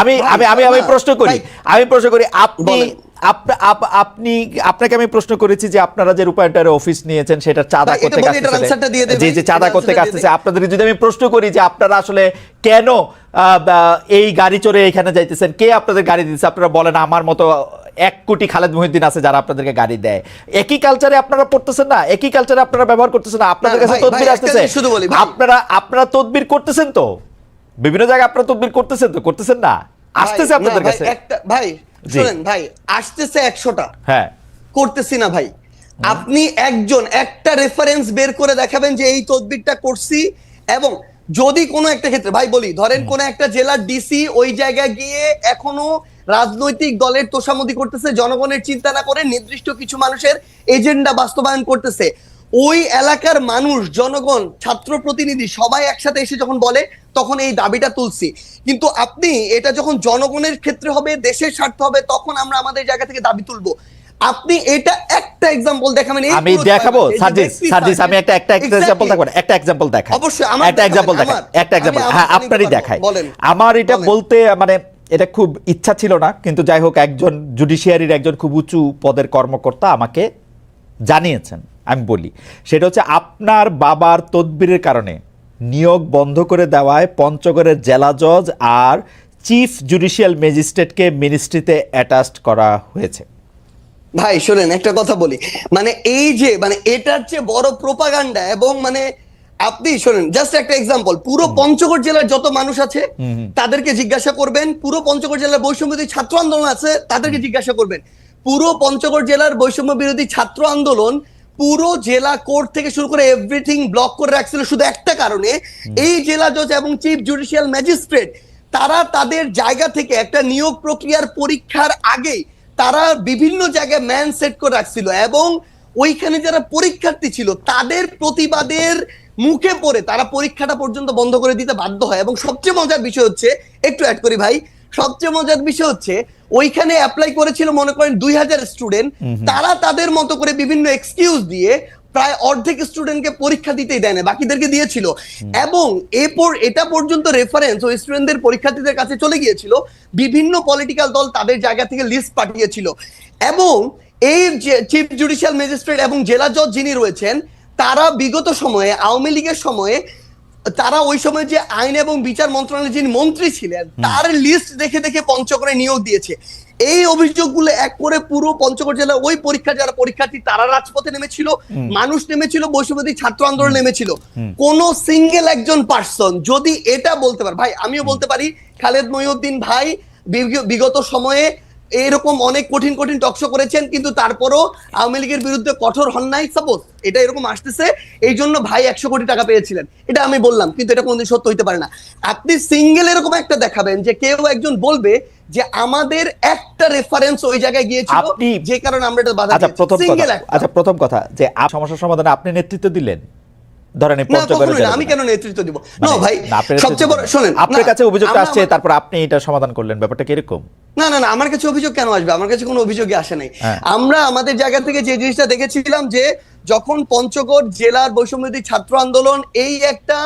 আমি আমি আমি আমি প্রশ্ন করি। আমি প্রশ্ন করি আপনি আপনি আপনাকে আমি প্রশ্ন করেছি যে আপনারা যে রূপায়ণটারে অফিস নিয়েছেন সেটা চাঁদা করতে ভাই, জি চাঁদা করতে আসতেছে। আপনাদের যদি আমি প্রশ্ন করি যে আপনারা আসলে কেন এই গাড়ি চড়ে এখানে যাইতেছেন? কে আপনাদের গাড়ি দিচ্ছে আপনারা বলেন আমার মতো এক কোটি খালেদ মহিউদ্দিন আছে যারা আপনাদেরকে গাড়ি দেয়। একই কালচারে আপনারা পড়তেছেন না? একই কালচারে আপনারা ব্যবহার করতেছেন না? আপনাদের কাছে তদবির আসতেছে? শুধু আপনারা আপনারা তদবির করতেছেন তো? বিভিন্ন জায়গায় আপনারা তদবির করতেছেন তো? করতেছেন না? আসতেছে আপনাদের কাছে? একটা ভাই শুনেন ভাই আসতেছে একশোটা। হ্যাঁ। করতেছি না ভাই। আপনি একজন একটা রেফারেন্স বের করে দেখাবেন যে এই তদবিরটা করছি এবং যদি কোনো একটা ক্ষেত্রে ভাই বলি ধরেন কোন একটা জেলার ডিসি ওই জায়গায় গিয়ে এখনও রাজনৈতিক দলের তোষামতি করতেছে জনগণের চিন্তা না করে নির্দিষ্ট কিছু মানুষের এজেন্ডা বাস্তবায়ন করতেছে ওই এলাকার মানুষ জনগণ ছাত্র প্রতিনিধি সবাই একসাথে এসে যখন বলে তখন এই দাবিটা তুলছি। কিন্তু আপনি এটা যখন জনগণের ক্ষেত্রে হবে দেশের স্বার্থ হবে তখন আমরা আমাদের জায়গা থেকে দাবি তুলবো। আপনি এটা একটা এক্সাম্পল দেখাবেন আমি দেখাবো সার্জিস সার্জিস আমি একটা একটা. এক্সাম্পল দেখাবো একটা এক্সাম্পল দেখাই। অবশ্যই, আমার একটা এক্সাম্পল দেখাই একটা এক্সাম্পল হ্যাঁ আপনারই দেখাই। বলেন। আমার এটা বলতে মানে এটা খুব ইচ্ছা ছিল না কিন্তু যাই হোক একজন জুডিশিয়ারির একজন খুব উঁচু পদের কর্মকর্তা আমাকে জানিয়েছেন। আমি বলি সেটা হচ্ছে আপনার বাবার তদবিরের কারণে নিয়োগ বন্ধ করে দেওয়ায় পঞ্চগড়ের জেলা জজ আর চিফ জুডিশিয়াল ম্যাজিস্ট্রেটকে মিনিস্ট্রিতে অ্যাটাচড করা হয়েছে। ভাই শোনেন একটা কথা বলি। মানে এই যে মানে এটার চেয়ে বড় প্রোপাগান্ডা এবং মানে আপনি শোনেন জাস্ট একটা এক্সাম্পল পুরো পঞ্চগড় জেলার যত মানুষ আছে তাদেরকে জিজ্ঞাসা করবেন পুরো পঞ্চগড় জেলার বৈষম্য বিরোধী ছাত্র আন্দোলন আছে তাদেরকে জিজ্ঞাসা করবেন। পুরো পঞ্চগড় জেলার বৈষম্য বিরোধী ছাত্র আন্দোলন পুরো জেলা কোর্ট থেকে শুরু করে এভরিথিং ব্লক করে রাখছিল। শুধু একটা কারণে এই জেলা জজ এবং চিফ জুডিশিয়াল ম্যাজিস্ট্রেট তারা তাদের জায়গা থেকে একটা নিয়োগ প্রক্রিয়ার পরীক্ষার আগেই তারা বিভিন্ন জায়গায় ম্যান সেট করে রাখছিল এবং ওইখানে যারা পরীক্ষার্থী ছিল তাদের প্রতিবাদের মুখে পড়ে তারা পরীক্ষাটা পর্যন্ত বন্ধ করে দিতে বাধ্য হয়। এবং সবচেয়ে মজার বিষয় হচ্ছে একটু অ্যাড করি ভাই সবচেয়ে মজার বিষয় হচ্ছে ওইখানে অ্যাপ্লাই করেছিল মনে করেন দুই হাজার স্টুডেন্ট তারা তাদের মতো করে বিভিন্ন এক্সকিউজ দিয়ে প্রায় অর্ধেক স্টুডেন্টকে পরীক্ষা দিতেই দেয় না বাকিদেরকে দিয়েছিল। এবং এরপর এটা পর্যন্ত রেফারেন্স ওই স্টুডেন্টদের পরীক্ষার্থীদের কাছে চলে গিয়েছিল বিভিন্ন পলিটিক্যাল দল তাদের জায়গা থেকে লিস্ট পাঠিয়েছিল। এবং এই যে চিফ জুডিশিয়াল ম্যাজিস্ট্রেট এবং জেলা জজ যিনি রয়েছেন তারা বিগত সময়ে আওয়ামী লীগের সময়ে তারা ওই সময় যে আইন এবং বিচার মন্ত্রণালয়ের যিনি মন্ত্রী ছিলেন তার লিস্ট দেখে দেখে পঞ্চগড়ে নিয়োগ দিয়েছে। এই অভিযোগগুলো এক করে পুরো পঞ্চগড় জেলার ওই পরীক্ষা যারা পরীক্ষার্থী তারা রাজপথে নেমেছিল মানুষ নেমেছিল বৈষম্যবাদী ছাত্র আন্দোলন নেমেছিল। কোন সিঙ্গেল একজন পার্সন যদি এটা বলতে পারে ভাই আমিও বলতে পারি খালেদ মহিউদ্দিন ভাই বিগ- বিগত সময়ে এরকম অনেক কঠিন কঠিন টকশো করেছেন কিন্তু তারপরও আওয়ামী লীগের বিরুদ্ধে কঠোর হন নাই। সাপোজ এটা এরকম আসতেছে এই জন্য ভাই একশো কোটি টাকা পেয়েছিলেন। এটা আমি বললাম কিন্তু এটা কোনদিন সত্য হইতে পারে না। আপনি সিঙ্গেল এরকম একটা দেখাবেন যে কেউ একজন বলবে যে আমাদের একটা রেফারেন্স ওই জায়গায় গিয়েছিল যে কারণে আমরা এটা বাধা আচ্ছা প্রথম কথা আচ্ছা প্রথম কথা যে সমস্যার সমাধানে আপনি নেতৃত্ব দিলেন। আমি কেন নেতৃত্ব দিব? মানে না ভাই না, সবচেয়ে বড় শোনেন আপনার কাছে অভিযোগটা আসছে তারপর আপনি এটা সমাধান করলেন ব্যাপারটা কীরকম? না না না আমার কাছে অভিযোগ কেন আসবে? আমার কাছে কোনো অভিযোগই আসে নাই। হ্যাঁ। আমরা আমাদের জায়গা থেকে যে জিনিসটা দেখেছিলাম যে যখন পঞ্চগড় জেলার বৈষম্যদী ছাত্র আন্দোলন এই একটা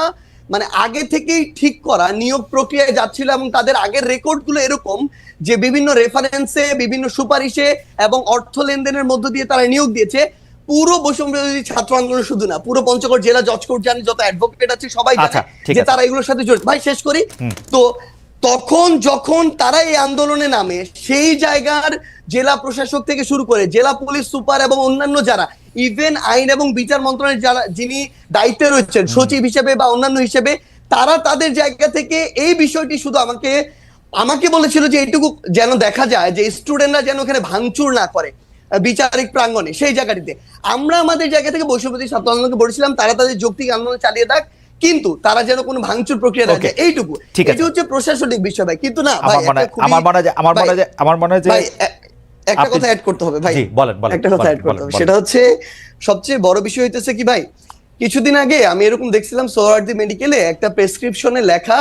মানে আগে থেকেই ঠিক করা নিয়োগ প্রক্রিয়ায় যাচ্ছিল এবং তাদের আগের রেকর্ডগুলো এরকম যে বিভিন্ন রেফারেন্সে বিভিন্ন সুপারিশে এবং অর্থ লেনদেনের মধ্য দিয়ে তারা নিয়োগ দিয়েছে পুরো বৈষম্যবিরোধী ছাত্র আন্দোলন শুধু না পুরো পঞ্চগড় জেলা জজ কোর্ট জানে যত অ্যাডভোকেট আছে সবাই আচ্ছা, জানে যে আছে। তারা এগুলোর সাথে জড়িত। ভাই শেষ করি। তো তখন যখন তারা এই আন্দোলনে নামে সেই জায়গার জেলা প্রশাসক থেকে শুরু করে জেলা পুলিশ সুপার এবং অন্যান্য যারা ইভেন আইন এবং বিচার মন্ত্রণালয়ের যারা যিনি দায়িত্বে রয়েছেন সচিব হিসেবে বা অন্যান্য হিসেবে তারা তাদের জায়গা থেকে এই বিষয়টি শুধু আমাকে আমাকে বলেছিল যে এইটুকু যেন দেখা যায় যে স্টুডেন্টরা যেন ওখানে ভাঙচুর না করে বিচারিক প্রাঙ্গণে সেই জায়গাটিতে। আমরা আমাদের জায়গা থেকে বৈষম্যবাদী ছাত্র আন্দোলনকে বলেছিলাম তারা তাদের যৌক্তিক আন্দোলন চালিয়ে থাক কিন্তু তারা যেন কোনো ভাঙচুর প্রক্রিয়া. যায় এইটুকু। ঠিক আছে। হচ্ছে প্রশাসনিক বিষয় ভাই কিন্তু না আমার মনে হয় আমার মনে হয় আমার মনে হয় আমার মনে হয় ভাই একটা কথা অ্যাড করতে হবে ভাই। বলেন, বলেন, একটা কথা অ্যাড করতে হবে। সেটা হচ্ছে সবচেয়ে বড় বিষয় হইতেছে কি ভাই কিছুদিন আগে আমি এরকম দেখছিলাম সোহরার্দি মেডিকেলে একটা প্রেসক্রিপশনে লেখা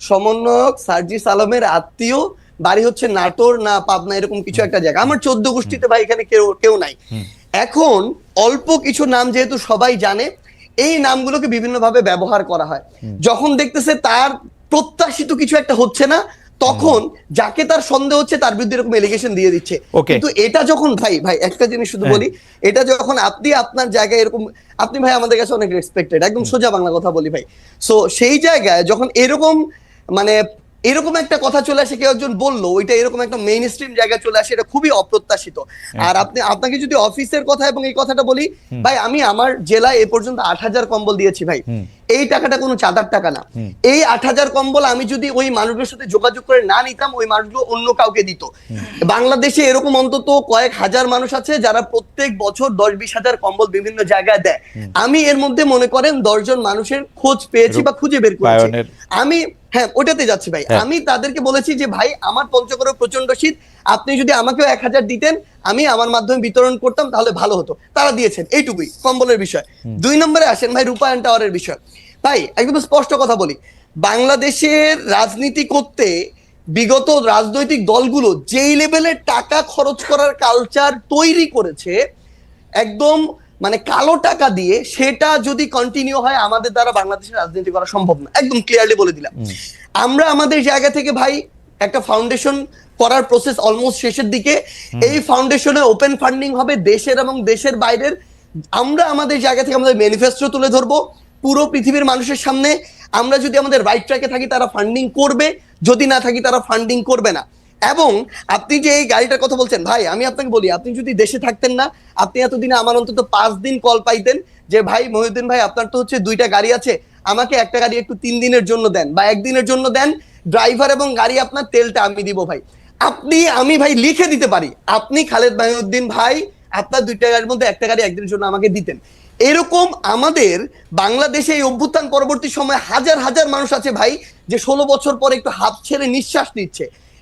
সমন্বয়ক সার্জিস আলমের আত্মীয় বাড়ি হচ্ছে নাটোর না পাবনা এরকম কিছু একটা জায়গা। আমার চোদ্দ গোষ্ঠীতে ভাই এখানে কেউ কেউ নাই। এখন অল্প কিছু নাম যেহেতু সবাই জানে এই নামগুলোকে বিভিন্নভাবে ব্যবহার করা হয়। যখন দেখতেছে তার প্রত্যাশিত কিছু একটা হচ্ছে না তখন যাকে তার সন্দেহ হচ্ছে তার বিরুদ্ধে এরকম এলিগেশন দিয়ে দিচ্ছে. কিন্তু এটা যখন ভাই ভাই একটা জিনিস শুধু হ্যাঁ। বলি এটা যখন আপনি আপনার জায়গায় এরকম আপনি ভাই আমাদের কাছে অনেক রেসপেক্টেড একদম সোজা বাংলা কথা বলি ভাই। সো সেই জায়গায় যখন এরকম মানে এরকম একটা কথা চলে আসে কেউ একজন বলল ওইটা এরকম একটা মেইন স্ট্রিম জায়গায় চলে আসে এটা খুবই অপ্রত্যাশিত। আর আপনি আপনাকে যদি অফিসের কথা এবং এই কথাটা বলি ভাই আমি আমার জেলায় এ পর্যন্ত আট হাজার কম্বল দিয়েছি ভাই। এই টাকাটা কোনো চাঁদার টাকা না। এই আট হাজার কম্বল আমি যদি ওই মানুষগুলোর সাথে যোগাযোগ করে না নিতাম ওই মানুষগুলো অন্য কাউকে দিত। বাংলাদেশে এরকম অন্তত কয়েক হাজার মানুষ আছে যারা প্রত্যেক বছর দশ বিশ হাজার কম্বল বিভিন্ন জায়গায় দেয়। আমি এর মধ্যে মনে করেন দশজন মানুষের খোঁজ পেয়েছি বা খুঁজে বের করেছি। আমি হ্যাঁ ওটাতে যাচ্ছি ভাই। হ্যাঁ। আমি তাদেরকে বলেছি যে ভাই আমার পঞ্চগড়ে প্রচণ্ড শীত আপনি যদি আমাকেও এক হাজার দিতেন আমি আমার মাধ্যমে বিতরণ করতাম তাহলে ভালো হতো। তারা দিয়েছেন এইটুকুই কম্বলের বিষয়। দুই নম্বরে আসেন ভাই রূপায়ণ টাওয়ারের বিষয়। ভাই একদম স্পষ্ট কথা বলি বাংলাদেশের রাজনীতি করতে বিগত রাজনৈতিক দলগুলো যেই লেভেলের টাকা খরচ করার কালচার তৈরি করেছে একদম মানে কালো টাকা দিয়ে সেটা যদি কন্টিনিউ হয় আমাদের দ্বারা বাংলাদেশের রাজনীতি করা সম্ভব না। একদম ক্লিয়ারলি বলে দিলাম। আমরা আমাদের জায়গা থেকে ভাই একটা ফাউন্ডেশন করার প্রসেস অলমোস্ট শেষের দিকে। এই ফাউন্ডেশনে ওপেন ফান্ডিং হবে দেশের এবং দেশের বাইরের। আমরা আমাদের জায়গা থেকে আমাদের ম্যানিফেস্টো তুলে ধরবো। পুরো পৃথিবীর মানুষের সামনে আমরা যদি আমাদের রাইট ট্র্যাকে থাকি তারা ফান্ডিং করবে। যদি না থাকি তারা ফান্ডিং করবে না। এবং আপনি যে এই গাড়িটার কথা বলছেন ভাই আমি আপনাকে বলি আপনি যদি দেশে থাকতেন না আপনি এতদিনে আমার অন্তত পাঁচ দিন কল পাইতেন যে ভাই মহিউদ্দিন ভাই আপনার তো হচ্ছে দুইটা গাড়ি আছে আমাকে একটা গাড়ি একটু তিন দিনের জন্য দেন বা একদিনের জন্য দেন। ড্রাইভার এবং গাড়ি আপনার তেলটা আমি দিব ভাই। আপনি, আমি ভাই লিখে দিতে পারি। আপনি খালেদ মাহিউদ্দিন ভাই, আপনার দুইটা গাড়ির মধ্যে একটা গাড়ি একদিনের জন্য আমাকে দিতেন। এরকম আমাদের বাংলাদেশে এই অভ্যুত্থান পরবর্তী সময়ে হাজার হাজার মানুষ আছে ভাই, যে ষোলো বছর পরে একটু হাত ছেড়ে নিঃশ্বাস নিচ্ছে।